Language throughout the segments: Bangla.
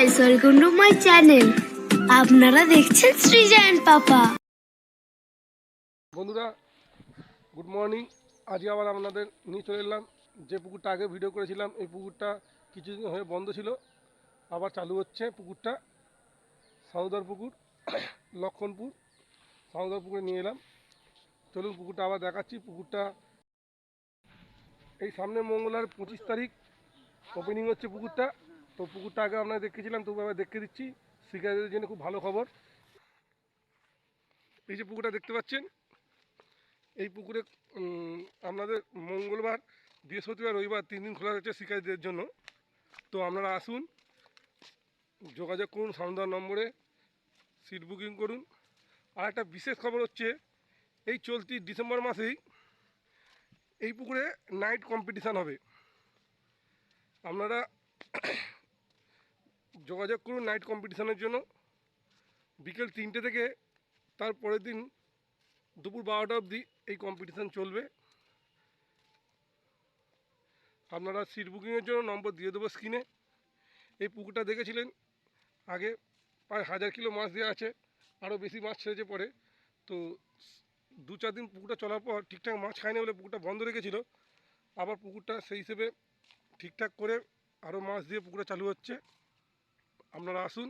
গাইস ওয়েলকাম চ্যানেল আপনারা দেখছেন সৃজন পাপা। বন্ধুরা গুড মর্নিং আজকে আবার আপনাদের নিয়ে চলে এলাম। যে পুকুরটা আগে ভিডিও করেছিলাম, এই পুকুরটা কিছুদিন হয়ে বন্ধ ছিল। আবার চালু হচ্ছে পুকুরটা। সাউদার পুকুর, লক্ষণপুর। সাউদার পুকুরে নিয়ে এলাম। চলুন পুকুরটা আবার দেখাচ্ছি। পুকুরটা এই সামনে মঙ্গলার পঁচিশ তারিখ। ওপেনিং হচ্ছে পুকুরটা। তো পুকুরটা আগে আপনারা দেখেছিলাম তবু আবার দেখে দিচ্ছি। শিকারীদের জন্য খুব ভালো খবর। এই যে পুকুরটা দেখতে পাচ্ছেন, এই পুকুরে আপনাদের মঙ্গলবার, বৃহস্পতিবার, রবিবার তিন দিন খোলা রয়েছে শিকারীদের জন্য। তো আপনারা আসুন, যোগাযোগ করুন, সামদার নম্বরে সিট বুকিং করুন। আর একটা বিশেষ খবর হচ্ছে, এই চলতি ডিসেম্বর মাসেই এই পুকুরে নাইট কম্পিটিশান হবে। আপনারা যোগাযোগ করুন নাইট কম্পিটিশানের জন্য। বিকেল তিনটে থেকে তার পরের দিন দুপুর বারোটা অবধি এই কম্পিটিশান চলবে। আপনারা সিট বুকিংয়ের জন্য নম্বর দিয়ে দেবো স্ক্রিনে এই পুকুরটা দেখেছিলেন? আগে প্রায় হাজার কিলো মাছ দেওয়া আছে আরও বেশি মাছ ছেড়েছে পরে। তো দু চার দিন পুকুরটা চলার পর ঠিকঠাক মাছ খায়নি বলে পুকুরটা বন্ধ রেখেছিল। আবার পুকুরটা সেই হিসেবে ঠিকঠাক করে আরও মাছ দিয়ে পুকুরটা চালু হচ্ছে। আপনারা আসুন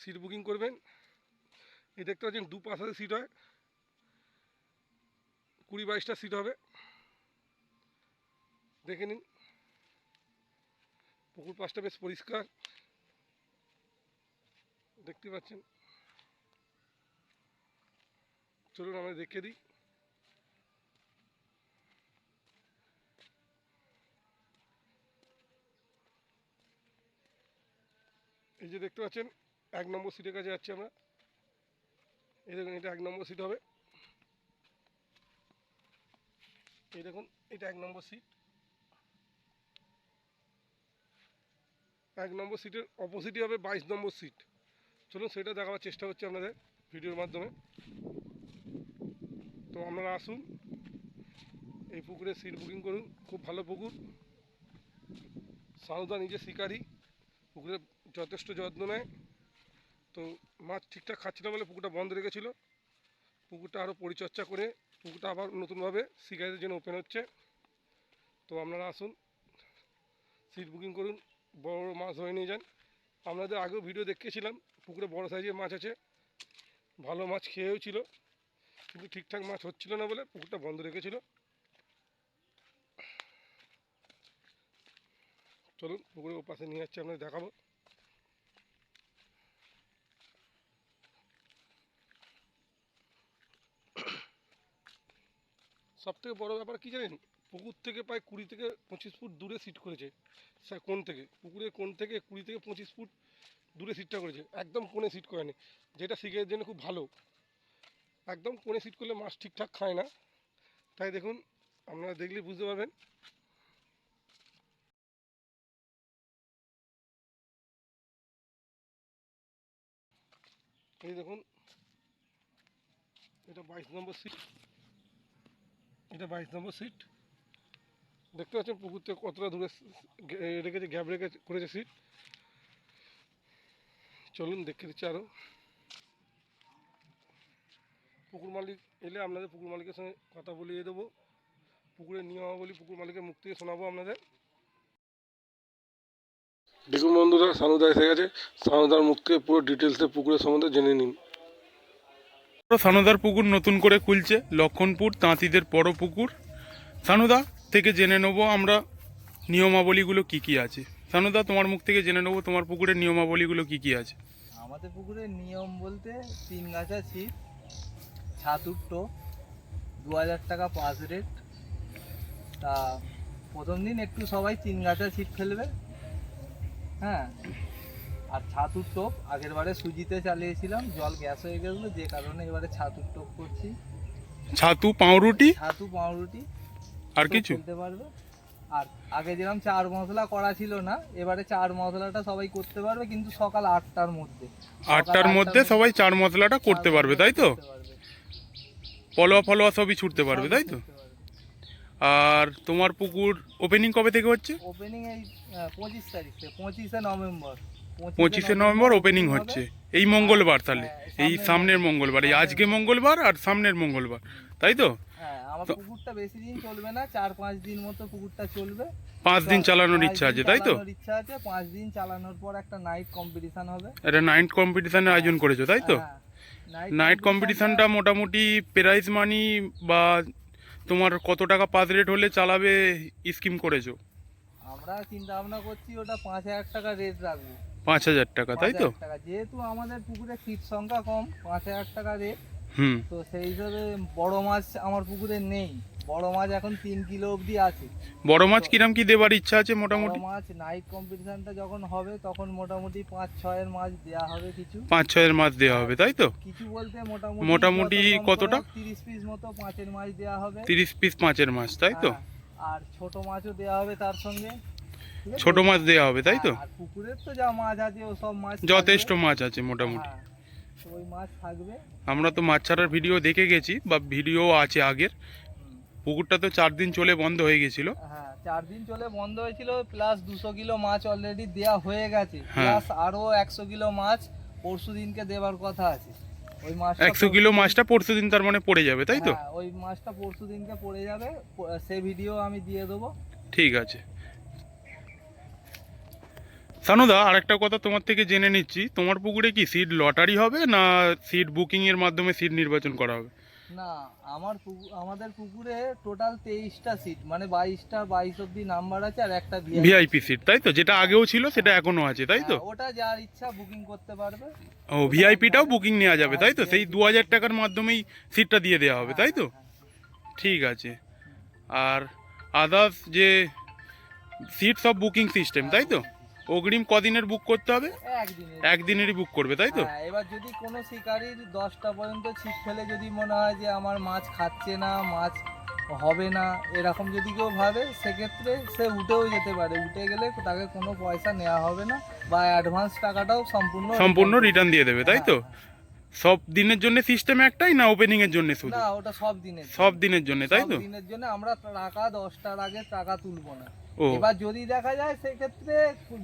সিট বুকিং করবেন। এই দেখতে পাচ্ছেন, দু পাশে সিট হয়। কুড়ি বাইশটা সিট হবে। দেখে নিন। পুকুর পাশটা বেশ পরিষ্কার। দেখতে পাচ্ছেন। চলুন, আমরা দেখে দিই। এই যে দেখতে পাচ্ছেন, এক নম্বর সিটের কাছে যাচ্ছি আমরা। এই দেখুন, এটা এক নম্বর সিট হবে। এই দেখুন, এটা এক নম্বর সিট এক নম্বর সিটের অপোজিটই হবে বাইশ নম্বর সিট চলুন, সেটা দেখাবার চেষ্টা করছি আপনাদের ভিডিওর মাধ্যমে। তো আপনারা আসুন, এই পুকুরে সিট বুকিং করুন। খুব ভালো পুকুর। সাউদা নিজে শিকারি। পুকুরে যথেষ্ট যত্ন নেয়। তো মাছ ঠিকঠাক খাচ্ছিল বলে পুকুরটা বন্ধ রেখেছিল। পুকুরটা আরও পরিচর্যা করে পুকুরটা আবার নতুনভাবে শিকারিদের জন্য ওপেন হচ্ছে। তো আপনারা আসুন সিট বুকিং করুন, বড় বড় মাছ ধরে নিয়ে যান। আপনাদের আগেও ভিডিও দেখিয়েছিলাম, পুকুরে বড় সাইজের মাছ আছে। ভালো মাছ খেয়েও ছিল, কিন্তু ঠিকঠাক মাছ হচ্ছিল না বলে পুকুরটা বন্ধ রেখেছিল। চলুন, পুকুরের ওপাশে নিয়ে যাচ্ছি, আপনাদের দেখাবো। সব থেকে বড় ব্যাপার কি জানেন? পুকুর থেকে প্রায় কুড়ি থেকে পঁচিশ ফুট দূরে সিট করেছে। কোন থেকে? পুকুরের কোন থেকে কুড়ি থেকে পঁচিশ ফুট দূরে সিটটা করেছে। একদম কোণে সিট করেনি। যেটা শিখের জন্য খুব ভালো। একদম কোণে সিট করলে মাছ ঠিকঠাক খায় না। তাই দেখুন, আপনারা দেখলে বুঝতে পারবেন। এই দেখুন, এটা বাইশ নম্বর সিট এটা বাইশ নম্বর সিট দেখতে পাচ্ছেন পুকুর থেকে কতটা দূরে রেখেছে গ্যাপ রেখে করেছে সিট চলুন দেখে দিচ্ছি আরও পুকুর মালিক এলে আপনাদের পুকুর মালিকের সঙ্গে কথা বলিয়ে দেবো। পুকুরের নিয়মাবলী পুকুর মালিকের মুখ থেকে শোনাবো আপনাদের। দেখুন বন্ধুরা, সানুদা এসে গেছে। সানুদার মুখ থেকে পুরো ডিটেলসে পুকুরের সম্বন্ধে জেনে নিন। সানুদার পুকুর নতুন করে খুলছে, লক্ষণপুর, তাঁতিদের বড় পুকুর। সানুদা, থেকে জেনে নেব আমরা নিয়মাবলীগুলো কি কি আছে। সানুদা, তোমার মুখ থেকে জেনে নেব তোমার পুকুরের নিয়মাবলীগুলো কি কি আছে। আমাদের পুকুরের নিয়ম বলতে তিন গাছা ছিপ, ছাতুর টোপ, দু হাজার টাকা পাঁচ রেট। তা প্রথম দিন একটু সবাই তিন গাছা ছিপ ফেলবে। হ্যাঁ আর ছাতুর টোপ আগের বারে সুজিতে চালিয়েছিলাম জল গ্যাস হয়ে গেছিল যে কারণে এবারে ছাতুর টোপ করছি। ছাতু পাউরুটি? ছাতু পাউরুটি। আর কিছু? ফেলতে পারবে। আর আগে যেরকম চার মশলা করা ছিল না এবারে চার মশলাটা সবাই করতে পারবে কিন্তু সকাল আটটার মধ্যে। আটটার মধ্যে সবাই চার মশলাটা করতে পারবে তাই তো। পলোয়া ফলোয়া সবই ছুটতে পারবে তাই তো? আর তোমার পুকুর ওপেনিং কবে থেকে হচ্ছে? ওপেনিং এই পঁচিশ তারিখ থেকে পঁচিশে নভেম্বর। পঁচিশে নভেম্বর ওপেনিং হচ্ছে। এই মঙ্গলবার তাহলে। হ্যাঁ, এই সামনের- মঙ্গলবার। এই আজকে মঙ্গলবার আর সামনের মঙ্গলবার। তাই তো? হ্যাঁ তো- পুকুরটা বেশি দিন চলবে না। চার পাঁচ দিন মতো পুকুরটা চলবে। পাঁচ দিন চালানোর ইচ্ছা আছে তাই তো? ইচ্ছা আছে। পাঁচ দিন চালানোর পর একটা নাইট কম্পিটিশন হবে। এটা নাইট কম্পিটিশনের আয়োজন করেছ তাই তো? হ্যাঁ, নাইট কম্পিটিশনটা মোটামুটি প্রাইজ মানি বা তোমার কত টাকা পাস রেট হলে চালাবে স্কিম করেছ? আমরা চিন্তা ভাবনা করছি ওটা পাঁচ হাজার টাকা রেট রাখব। পাঁচ হাজার টাকা তাই তো? যেহেতু আমাদের পুকুরে সিট সংখ্যা কম পাঁচ হাজার টাকা রেট হুম। তো সেই হিসাবে বড় মাছ আমার পুকুরে নেই। বড় মাছ এখন তিন কিলো অবধি আছে। বড় মাছ কিরাম কি দেবার ইচ্ছা আছে মোটামুটি? মাছ নাইট কম্পিটিশনটা যখন হবে তখন মোটামুটি পাঁচ ছয়ের মাছ দেওয়া হবে কিছু। পাঁচ ছয়ের মাছ দেওয়া হবে তাই তো? কিছু বলতে মোটামুটি মোটামুটি কতটা? তিরিশ পিস মতো পাঁচের মাছ দেওয়া হবে। তিরিশ পিস পাঁচের মাছ তাই তো? হ্যাঁ, আর ছোট মাছও দেওয়া হবে তার সঙ্গে? ছোট মাছ দেওয়া হবে তাই তো? হ্যাঁ, পুকুরের তো যা মাছ আছে ও সব মাছ যথেষ্ট মাছ আছে মোটামুটি। হ্যাঁ, ওই মাছ থাকবে। আমরা তো মাছ ছাড়ার ভিডিও দেখে গেছি বা ভিডিও আছে আগের। পুকুরটা তো চার দিন চলে বন্ধ হয়ে গেছিল। হ্যাঁ চার দিন চলে বন্ধ হয়েছিল প্লাস দুশো কিলো মাছ অলরেডি দেওয়া হয়ে গেছে। হ্যাঁ। প্লাস আরও একশো কিলো মাছ পরশু দিনকে দেবার কথা আছে। ওই মাছ একশো কিলো মাছটা পরশু দিন তার মানে পড়ে যাবে তাই তো? হ্যাঁ, ওই মাছটা পরশু দিনকে পড়ে যাবে সে ভিডিও আমি দিয়ে দেবো। ঠিক আছে। সানুদা আরেকটা কথা তোমার থেকে জেনে নিচ্ছি। তোমার পুকুরে কি সিট লটারি হবে না সিট বুকিং এর মাধ্যমে সিট নির্বাচন করা হবে? না আমার আমাদের পুকুরে টোটাল তেইশটা সিট মানে বাইশটা বাইশ অব্দি নাম্বার আছে আর একটা ভিআইপি সিট তাই তো? যেটা আগেও ছিল সেটা এখনও আছে তাই তো? হ্যাঁ, ওটা যার ইচ্ছা বুকিং করতে পারবে। ও ভিআইপিটাও বুকিং নেওয়া যাবে তাই তো? সেই দু হাজার টাকার মাধ্যমেই সিটটা দিয়ে দেওয়া হবে তাই তো? হ্যাঁ, ঠিক আছে। আর আদার্স যে সিট সব বুকিং সিস্টেম তাই তো? অগ্রিম কদিনের বুক করতে হবে? হ্যাঁ, একদিনে একদিনেরই বুক করবে তাই তো? হ্যাঁ, এবার যদি কোনো শিকারির দশটা পর্যন্ত ছিপ ফেলে যদি মনে হয় যে আমার মাছ খাচ্ছে না মাছ হবে না এরকম যদি কেউ ভাবে সেক্ষেত্রে সে উঠেও যেতে পারে। উঠে গেলে তাকে কোনো পয়সা নেওয়া হবে না বা অ্যাডভান্স টাকাটাও সম্পূর্ণ সম্পূর্ণ রিটার্ন দিয়ে দেবে তাই তো? হ্যাঁ, সব দিনের জন্য সিস্টেম একটাই না ওপেনিং এর জন্য শুধু? না ওটা সব দিনের সব দিনের জন্য তাই তো? দিনের জন্য আমরা টাকা দশটার আগে টাকা তুলবো না। এবার যদি দেখা যায় সেক্ষেত্রে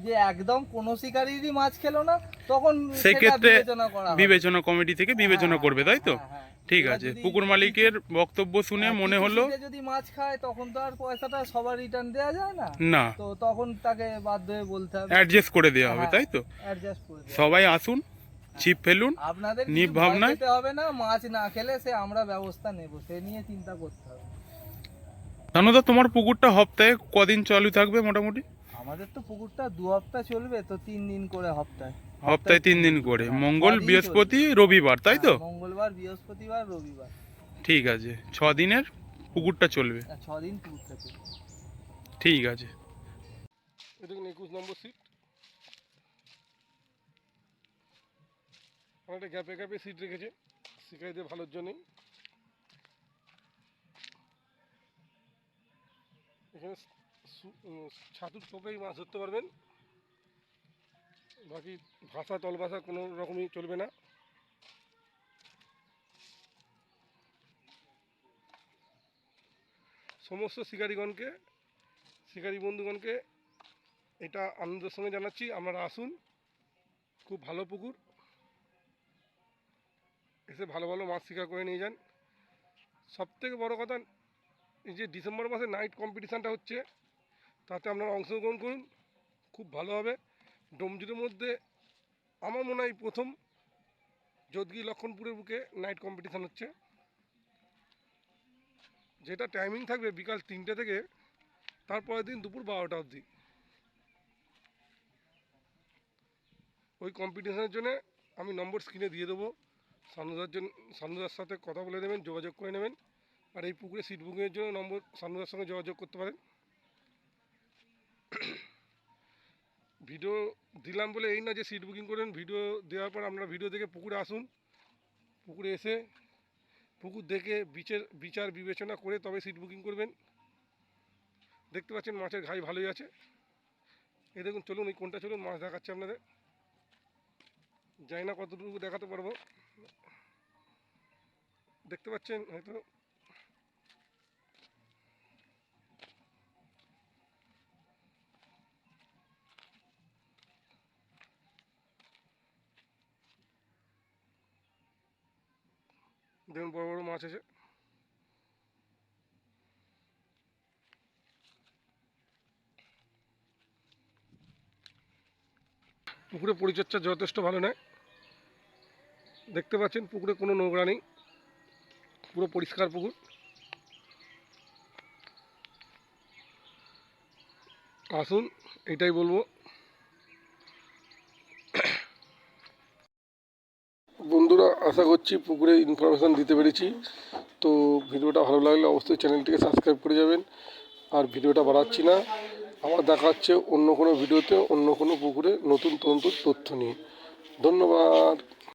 যে একদম কোনো শিকারিরই মাছ খেলো না তখন সেক্ষেত্রে বিবেচনা করা বিবেচনা কমিটি থেকে বিবেচনা হ্যাঁ, করবে তাই তো? হ্যাঁ, হ্যাঁ। ঠিক আছে। পুকুর মালিকের বক্তব্য শুনে হ্যাঁ, মনে হলো যদি মাছ খায় তখন তো আর পয়সাটা সবার রিটার্ন দেওয়া যায় না। না। তো তখন তাকে বাধ্য হয়ে বলতে হবে। অ্যাডজাস্ট করে দেওয়া হবে হ্যাঁ। তাই তো? অ্যাডজাস্ট করে সবাই আসুন ছিপ ফেলুন আপনাদের নিভ ভাবনায়- হবে না মাছ না খেলে সে আমরা ব্যবস্থা নেব সে নিয়ে চিন্তা করতে হবে। জানোদা তোমার পুকুরটা সপ্তাহে কদিন চালু থাকবে মোটামুটি? আমাদের তো পুকুরটা দু হপ্তাহ চলবে তো তিন দিন করে হপ্তাহে সপ্তাহে তিন দিন করে হ্যাঁ, মঙ্গল বৃহস্পতি রবিবার তাই তো? হ্যাঁ, মঙ্গলবার বৃহস্পতিবার রবিবার। ঠিক আছে ছ দিনের পুকুরটা চলবে। আর ছ দিন পুকুরটা চলবে। ঠিক আছে। এ দেখুন একুশ নম্বর সিট অনেকটা গ্যাপে গ্যাপে সিট রেখেছে। শিকারিদের ভালোর জন্যই। এখানে ছাতুর টোপেই মাছ ধরতে পারবেন। বাকি ভাষা তল ভাষা কোনো রকমই চলবে না। সমস্ত শিকারীগণকে, শিকারী বন্ধুগণকে এটা আনন্দের সঙ্গে জানাচ্ছি। আপনারা আসুন। খুব ভালো পুকুর। এসে ভালো ভালো মাছ শিকার করে নিয়ে যান। সব থেকে বড়ো কথা, এই যে ডিসেম্বর মাসে নাইট কম্পিটিশানটা হচ্ছে, তাতে আপনারা অংশগ্রহণ করুন, খুব ভালো হবে। ডোমজুরের মধ্যে আমার মনে হয় প্রথম যোধগি লক্ষণপুরের বুকে নাইট কম্পিটিশান হচ্ছে। যেটা টাইমিং থাকবে বিকাল তিনটে থেকে, তারপরের দিন দুপুর বারোটা অবধি। ওই কম্পিটিশানের জন্য আমি নম্বর স্ক্রিনে দিয়ে দেবো। সানুদার জন্য, সানুদার সাথে কথা বলে নেবেন, যোগাযোগ করে নেবেন। আর এই পুকুরে সিট বুকিংয়ের জন্য নম্বর সানুদার সঙ্গে যোগাযোগ করতে পারেন। ভিডিও দিলাম বলে এই না যে সিট বুকিং করেন, ভিডিও দেওয়ার পর আপনারা ভিডিও দেখে পুকুরে আসুন। পুকুরে এসে, পুকুর দেখে বিচের, বিচার বিবেচনা করে তবে সিট বুকিং করবেন। দেখতে পাচ্ছেন মাছের ঘাই ভালোই আছে। এই দেখুন, চলুন এই কোনটা চলুন মাছ দেখাচ্ছে আপনাদের। জানি না কতটুকু দেখাতে পারব। দেখতে পাচ্ছেন হয়তো দেখুন বড় বড় মাছ আছে। পুকুরে পরিচর্যা যথেষ্ট ভালো নয়। দেখতে পাচ্ছেন, পুকুরে কোনো নোংরা নেই। পুরো পরিষ্কার পুকুর। আসুন, এটাই বলব। বন্ধুরা, আশা করছি পুকুরে ইনফরমেশান দিতে পেরেছি। তো ভিডিওটা ভালো লাগলে অবশ্যই চ্যানেলটিকে সাবস্ক্রাইব করে যাবেন। আর ভিডিওটা বাড়াচ্ছি না। আবার দেখা হচ্ছে অন্য কোনো ভিডিওতে, অন্য কোনো পুকুরে নতুন তন্তু তথ্য নিয়ে। ধন্যবাদ।